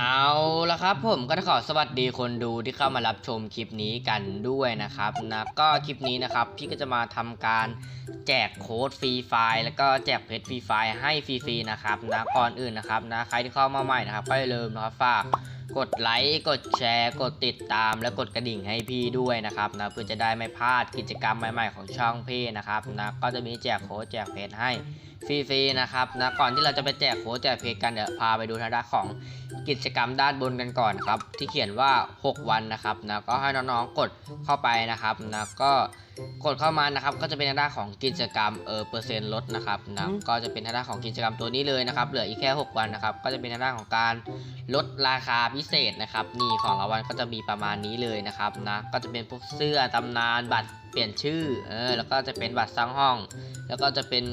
เอาละครับผมก็ขอสวัสดีคนดูที่เข้ามารับชมคลิปนี้กันด้วยนะครับนะก็คลิปนี้นะครับพี่ก็จะมาทำการแจกโค้ดฟรีไฟล์แล้วก็แจกเพชรฟรีไฟล์ให้ฟรีๆนะครับนะก่อนอื่นนะครับนะใครที่เข้ามาใหม่นะครับก็อย่าลืมนะครับฝาก กดไลค์กดแชร์กดติดตามและกดกระดิ่งให้พี่ด้วยนะครับนะเพื่อจะได้ไม่พลาดกิจกรรมใหม่ ๆ ของช่องพี่นะครับนะก็จะมีแจกโค้ดแจกเพชรให้ฟรีๆนะครับนะก่อนที่เราจะไปแจกโค้ดแจกเพชรกันเดี๋ยวพาไปดูทางด้านของกิจกรรมด้านบนกันก่อนครับที่เขียนว่า 6 วันนะครับนะก็ให้น้องๆกดเข้าไปนะครับนะก็ กดเข้ามานะครับก็จะเป็นทางด้านของกิจกรรมเออเปอร์เซ็นต์ลดนะครับนะก็จะเป็นทางด้านของกิจกรรมตัวนี้เลยนะครับ เหลืออีกแค่ 6 วันนะครับ ก็จะเป็นทางด้านของการลดราคาพิเศษนะครับนี่ของรางวัลก็จะมีประมาณนี้เลยนะครับนะก็จะเป็นพวกเสื้อตำนานบัตรเปลี่ยนชื่อเออแล้วก็จะเป็นบัตรสร้างห้อง แล้วก็จะเป็น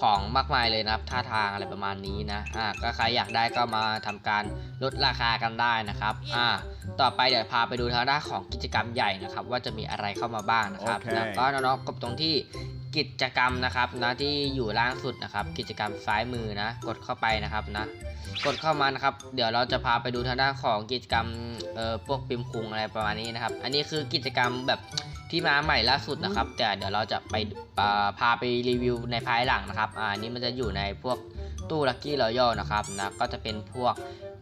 ของมากมายเลยนะครับท่าทางอะไรประมาณนี้นะอ่าก็ใครอยากได้ก็มาทำการลดราคากันได้นะครับอ่าต่อไปเดี๋ยวพาไปดูทางด้านของกิจกรรมใหญ่นะครับ ว่าจะมีอะไรเข้ามาบ้างนะครับโอเคนะก็น้องๆกดตรงที่ กิจกรรมนะครับนะที่อยู่ล่างสุดนะครับ กิจกรรมซ้ายมือนะ กดเข้าไปนะครับนะ กดเข้ามานะครับ เดี๋ยวเราจะพาไปดูทางด้านของกิจกรรมเอ่อพวกปิมคุงอะไรประมาณนี้นะครับ อันนี้คือกิจกรรมแบบที่มาใหม่ล่าสุดนะครับ แต่เดี๋ยวเราจะไปพาไปรีวิวในภายหลังนะครับอันนี้มันจะอยู่ในพวกตู้ลัคกี้รอยัลนะครับนะก็จะเป็นพวก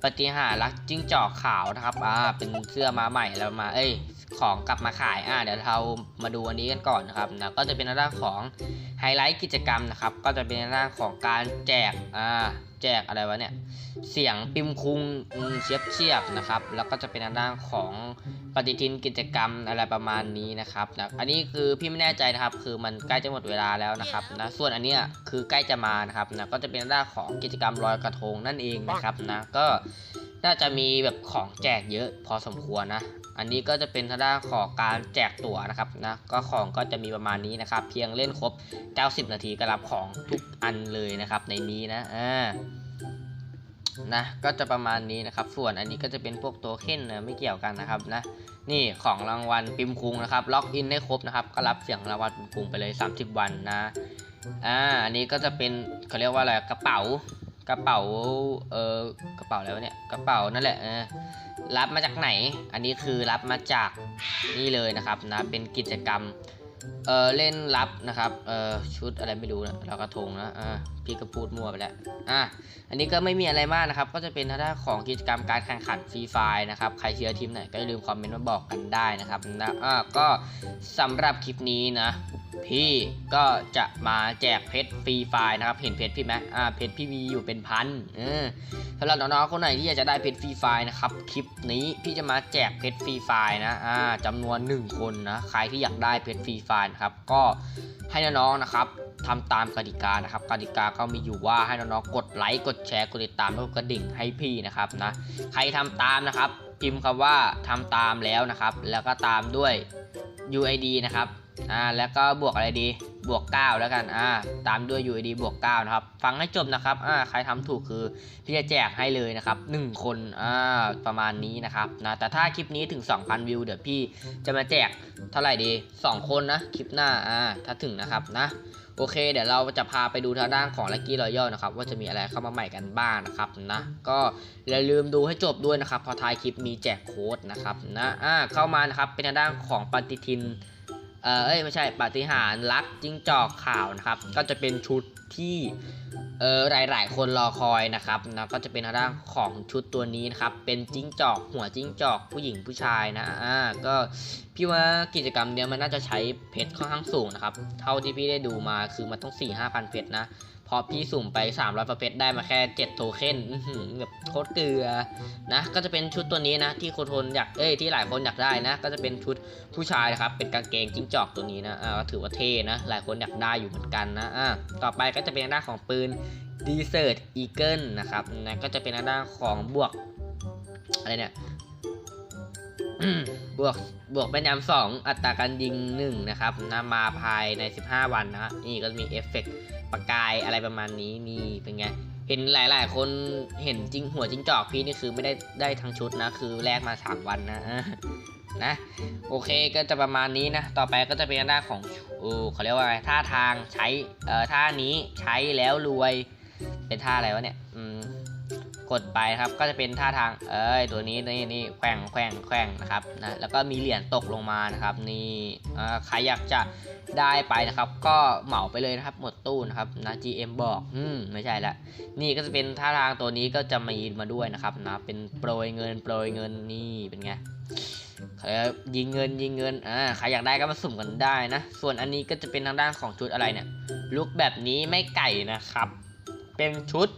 ปฏิหารรักจิ้งจอกขาวนะครับ อ่า เป็นเสื้อมาใหม่แล้วมา เอ้ย ของกลับมาขาย อ่า เดี๋ยวเรามาดูอันนี้กันก่อนนะครับนะก็จะเป็นหน้าของไฮไลท์กิจกรรมนะครับ ก็จะเป็นหน้าของการแจก อ่าแจกอะไรวะเนี่ย เสียงปิมคุงเชียบเชียบนะครับ แล้วก็จะเป็นทางด้านของปฏิทินกิจกรรมอะไรประมาณนี้นะครับนะอันนี้คือพี่ไม่แน่ใจนะครับ คือมันใกล้จะหมดเวลาแล้วนะครับนะส่วนอันเนี้ยคือใกล้จะมานะครับนะก็จะเป็นทางด้านของกิจกรรมลอยกระทงนั่นเองนะครับนะก็ น่าจะมีแบบของแจกเยอะพอสมควรนะ อันนี้ก็จะเป็นทางด้านของการแจกตั๋วนะครับนะ ก็ของก็จะมีประมาณนี้นะครับ เพียงเล่นครบ 90 นาทีก็รับของทุกอันเลยนะครับในนี้นะ อ่า นะ ก็จะประมาณนี้นะครับ ส่วนอันนี้ก็จะเป็นพวกตัวเข็นนะไม่เกี่ยวกันนะครับนะ นี่ของรางวัลปิมคุงนะครับ ล็อกอินได้ครบนะครับ ก็รับเสียงรางวัลปิมคุงไปเลย 30 วันนะ อ่า อันนี้ก็จะเป็นเขาเรียกว่าอะไร กระเป๋า กระเป๋าเออกระเป๋าอะไรวะเนี่ยกระเป๋านั่นแหละเออรับมาจากไหน อันนี้คือรับมาจากนี่เลยนะครับนะเป็นกิจกรรม เออเล่นรับนะครับเออชุดอะไรไม่รู้นะเรากระทงนะอ่าพี่ก็พูดมั่วไปแล้วอะอันนี้ก็ไม่มีอะไรมากนะครับ ก็จะเป็นทาถ้าของกิจกรรมการแข่งขันฟรีไฟนะครับใครเชียร์ทีมไหนก็อย่าลืมคอมเมนต์มาบอกกันได้นะครับนะอ่าก็สำหรับคลิปนี้นะพี่ก็จะมาแจกเพชรฟรีไฟนะครับ เห็นเพชรพี่ไหมอ่าเพชรพี่มีอยู่เป็นพันเออสำหรับน้องๆคนไหนที่อยากจะได้เพชรฟรีไฟนะครับคลิปนี้พี่จะมาแจกเพชรฟรีไฟนะอ่าจำนวน 1 คนนะใครที่อยากได้เพชรฟรีไฟนะครับ ก็ให้น้องๆนะครับทำตามกติกานะครับกติกาก็มีอยู่ว่าให้น้องๆกดไลค์กดแชร์กดติดตามแล้วก็กระดิ่งให้พี่นะครับนะใครทำตามนะครับ พิมพ์คำว่าทำตามแล้วนะครับ แล้วก็ตามด้วย UID นะครับอ่าแล้วก็บวกอะไรดี บวก 9 แล้วกันอ่าตามด้วย UID บวก 9 นะครับ ฟังให้จบนะครับอ่าใครทำถูกคือพี่จะแจกให้เลยนะครับ 1 คนอ่าประมาณนี้นะครับนะแต่ถ้าคลิปนี้ถึง 2,000 วิว เดี๋ยวพี่จะมาแจกเท่าไหร่ดี 2 คนนะคลิปหน้าอ่าถ้าถึงนะครับนะโอเค เดี๋ยวเราจะพาไปดูทางด้านของ Lucky Royal นะครับ ว่าจะมีอะไรเข้ามาใหม่กันบ้างนะครับนะก็อย่าลืมดูให้จบด้วยนะครับ พอท้ายคลิปมีแจกโค้ดนะครับนะอ่าเข้ามานะครับเป็นทางด้านของปฏิทิน เออเอ้ยไม่ใช่ปาฏิหาริย์รักจิ้งจอกข่าวนะครับ ก็จะเป็นชุดที่เออหลาย ๆ คนรอคอยนะครับนะก็จะเป็นทางด้านของชุดตัวนี้นะครับ เป็นจิ้งจอก หัวจิ้งจอกผู้หญิงผู้ชายนะอ่าก็พี่ว่ากิจกรรมเนี้ยมันน่าจะใช้เพชรค่อนข้างสูงนะครับ เท่าที่พี่ได้ดูมาคือมันต้อง4ี่ห้าพันเพชรนะ พอพี่สุ่มไป300ประเพชรได้มาแค่ 7 โทเค็นอื้อหือแบบโคตรเกลือนะ ก็จะเป็นชุดตัวนี้นะ ที่คนอยากเอ้ยที่หลายคนอยากได้นะ ก็จะเป็นชุดผู้ชายนะครับ เป็นกางเกงจิ้งจอกตัวนี้นะอ่าก็ถือว่าเท่นะ หลายคนอยากได้อยู่เหมือนกันนะอ่าต่อไปก็จะเป็นหน้านของปืน Desert Eagle นะครับนะก็จะเป็นหน้านของบวกอะไรเนี่ย บวกบวกแม่นยำสองอัตราการยิงหนึ่งนะครับนะมาภายใน 15 วันนะฮะนี่ก็มีเอฟเฟกต์ประกายอะไรประมาณนี้นี่เป็นไง เห็นหลาย ๆ คนเห็นจริงหัวจิงจอกพี่นี่คือไม่ได้ได้ทั้งชุดนะ คือแลกมา 3 วันนะนะโอเคก็จะประมาณนี้นะ ต่อไปก็จะเป็นหน้าของโอ้เขาเรียกว่าไรท่าทางใช้เอ่อท่านี้ใช้แล้วรวยเป็นท่าอะไรวะเนี่ย กดไปครับก็จะเป็นท่าทางเอ้ยตัวนี้นี่นี่แข่งแข่งแข่งนะครับนะแล้วก็มีเหรียญตกลงมานะครับนี่ใครอยากจะได้ไปนะครับ ก็เหมาไปเลยนะครับ หมดตู้นะครับนะ GM บอกอืมไม่ใช่ละนี่ก็จะเป็นท่าทางตัวนี้ก็จะมีมาด้วยนะครับนะเป็นโปรยเงินโปรยเงินนี่เป็นไงเออยิงเงินยิงเงินอ่าใครอยากได้ก็มาสุ่มกันได้นะ ส่วนอันนี้ก็จะเป็นทางด้านของชุดอะไรเนี่ยลุกแบบนี้ไม่ไก่นะครับ เป็นชุด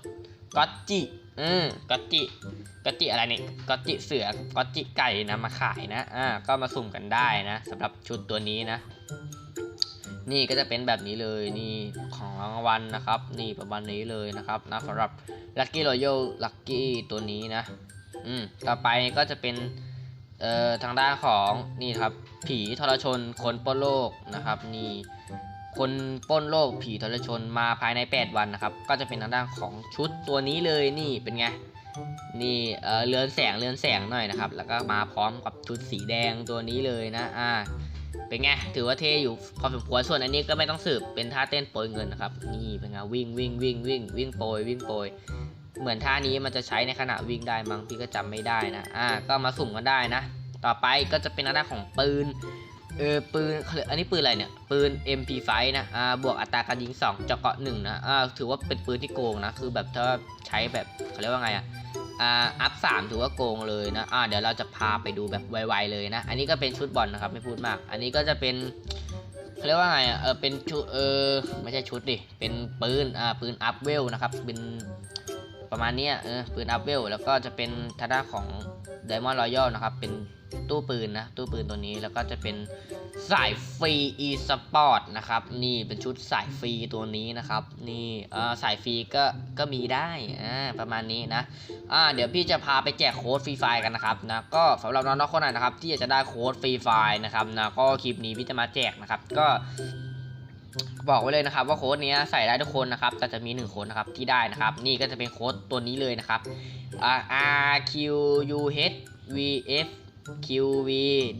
ก็จิ อืมกอตจิกอตจิอะไรนี่กอตจิเสือกอตจิไก่นะมาขายนะอ่าก็มาสุ่มกันได้นะสำหรับชุดตัวนี้นะ นี่ก็จะเป็นแบบนี้เลยนี่ของรางวัลนะครับ นี่ประมาณนี้เลยนะครับนะสำหรับ Lucky Royal Lucky ตัวนี้นะ อืมต่อไปก็จะเป็นเอ่อทางด้านของนี่ครับผีทรชนคนปล้นโลกนะครับ นี่ คนป้นโลกผีทรชนมาภายใน 8 วันนะครับ ก็จะเป็นทางด้านของชุดตัวนี้เลยนี่เป็นไงนี่เออเรือนแสงเรือนแสงหน่อยนะครับ แล้วก็มาพร้อมกับชุดสีแดงตัวนี้เลยนะอ่าเป็นไงถือว่าเท่อยู่พอสมควรส่วนอันนี้ก็ไม่ต้องสืบเป็นท่าเต้นโปรยเงินนะครับนี่เป็นไงวิ่งวิ่งวิ่งวิ่งวิ่งโปรยวิ่งโปรยเหมือนท่านี้มันจะใช้ในขณะวิ่งได้มั้งพี่ก็จำไม่ได้นะอ่าก็มาสุ่มกันได้นะ ต่อไปก็จะเป็นทางด้านของปืน เออปืนเขาเรียกอันนี้ปืนอะไรเนี่ย ปืน MP5 นะอ่าบวกอัตราการยิง2เจาะเกาะ1นะอ่าถือว่าเป็นปืนที่โกงนะคือแบบถ้าใช้แบบเขาเรียกว่าไงอะอ่าอัพ3ถือว่าโกงเลยนะอ่าเดี๋ยวเราจะพาไปดูแบบไวๆเลยนะ อันนี้ก็เป็นชุดบอลนะครับไม่พูดมาก อันนี้ก็จะเป็นเขาเรียกว่าไงอะเออเป็นชุดเออไม่ใช่ชุดดิเป็นปืนอ่าปืนอัพเวลนะครับเป็น ประมาณนี้เออปืนอัพเวลแล้วก็จะเป็นทางด้านของ Diamond Royal นะครับ เป็นตู้ปืนนะ ตู้ปืนตัวนี้แล้วก็จะเป็นสายฟรี e sport นะครับ นี่เป็นชุดสายฟรีตัวนี้นะครับ นี่เออสายฟรีก็ก็มีได้อ่าประมาณนี้นะอ่าเดี๋ยวพี่จะพาไปแจกโค้ดฟรีไฟกันนะครับนะก็สำหรับน้องๆคนไหนนะครับ ที่อยากจะได้โค้ดฟรีไฟนะครับนะก็คลิปนี้พี่จะมาแจกนะครับ ก็ บอกไว้เลยนะครับว่าโค้ดนี้ใส่ได้ทุกคนนะครับแต่จะมี1คนนะครับที่ได้นะครับ นี่ก็จะเป็นโค้ดตัวนี้เลยนะครับ R Q U H V F Q V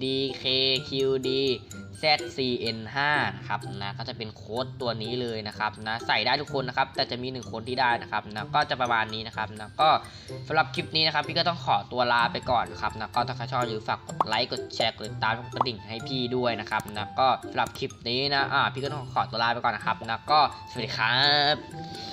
D K Q D Z C N 5 นะครับนะก็จะเป็นโค้ดตัวนี้เลยนะครับนะใส่ได้ทุกคนนะครับ แต่จะมี 1 คนที่ได้นะครับนะก็จะประมาณนี้นะครับนะก็สำหรับคลิปนี้นะครับ พี่ก็ต้องขอตัวลาไปก่อนครับนะก็ถ้าใครชอบอย่าลืมฝากกดไลค์กดแชร์กดติดตามกดกระดิ่งให้พี่ด้วยนะครับนะก็สำหรับคลิปนี้นะอ่าพี่ก็ต้องขอตัวลาไปก่อนนะครับนะก็สวัสดีครับ